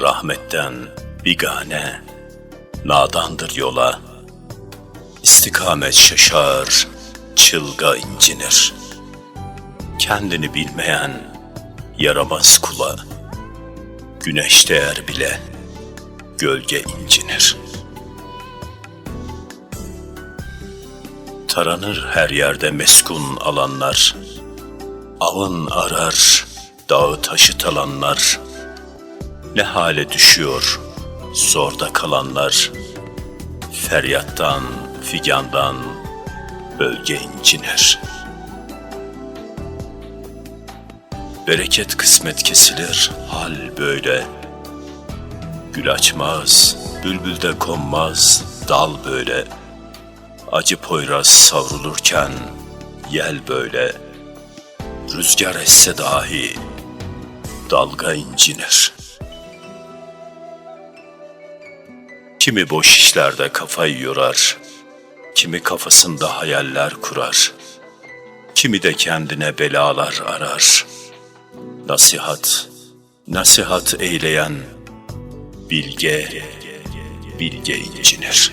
rahmetten bigane, nadandır yola. İstikamet şaşar, çılga incinir. Kendini bilmeyen yaramaz kula. Güneş değer bile gölge incinir. Taranır her yerde meskun alanlar. Avın arar, dağı taşı talanlar. Ne hale düşüyor zorda kalanlar. Feryattan, figandan bölge incinir. Bereket kısmet kesilir, hal böyle. Gül açmaz, bülbül de konmaz, dal böyle. Acı poyraz savrulurken, yel böyle. Rüzgar esse dahi, dalga incinir. Kimi boş işlerde kafayı yorar, kimi kafasında hayaller kurar, kimi de kendine belalar arar. Nasihat, nasihat eyleyen bilge, bilge incinir.